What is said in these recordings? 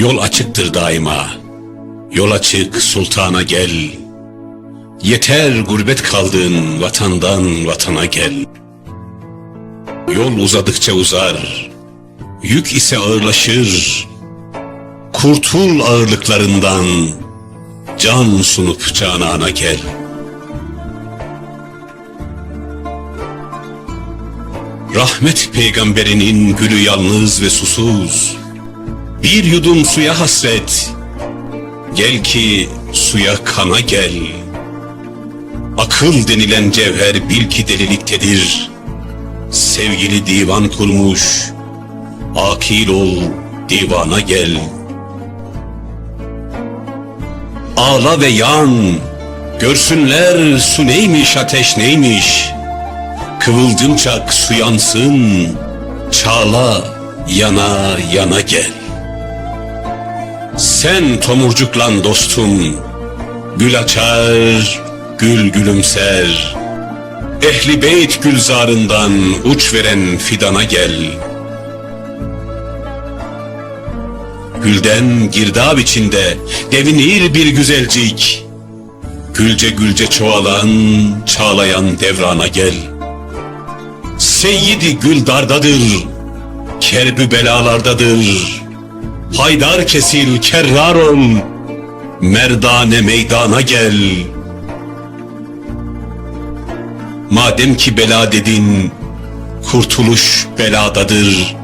Yol açıktır daima. Yol açık sultana gel. Yeter gurbet kaldığın vatandan vatana gel. Yol uzadıkça uzar. Yük ise ağırlaşır. Kurtul ağırlıklarından. Can sunup canana gel. Rahmet peygamberinin gülü yalnız ve susuz. Bir yudum suya hasret. Gel ki suya kana gel. Akıl denilen cevher bil ki deliliktedir. Sevgili divan kurmuş. Akil ol, divana gel. Ağla ve yan. Görsünler su neymiş, ateş neymiş. Kıvılcım çak su yansın. Çağla, yana yana gel. Sen tomurcuklan dostum, gül açar, gül gülümser. Ehli beyt gülzarından uç veren fidana gel. Gülden girdab içinde devinir bir güzelcik. Gülce gülce çoğalan, çağlayan devrana gel. Seyyidi gül dardadır, kerbü belalardadır. Haydar kesil kerrar ol, merdane meydana gel. Madem ki bela dedin, kurtuluş beladadır.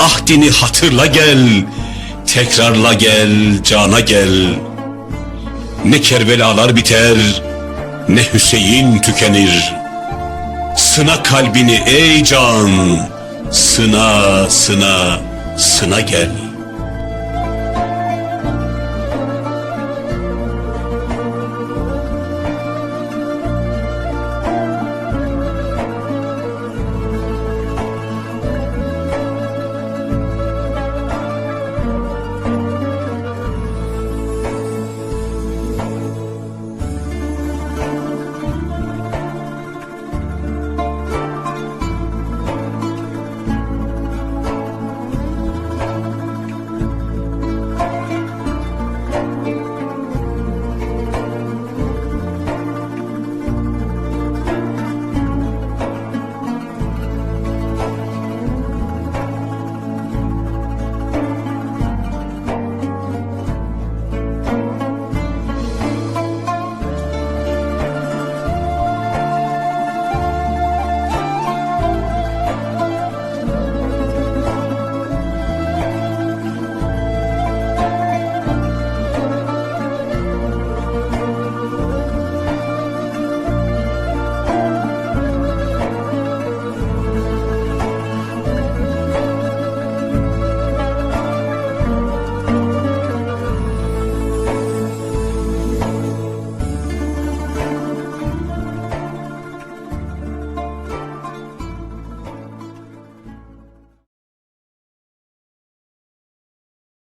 Ahdini hatırla gel, tekrarla gel, cana gel. Ne Kerbelalar biter, ne Hüseyin tükenir. Sına kalbini ey can, sına, sına, sına gel.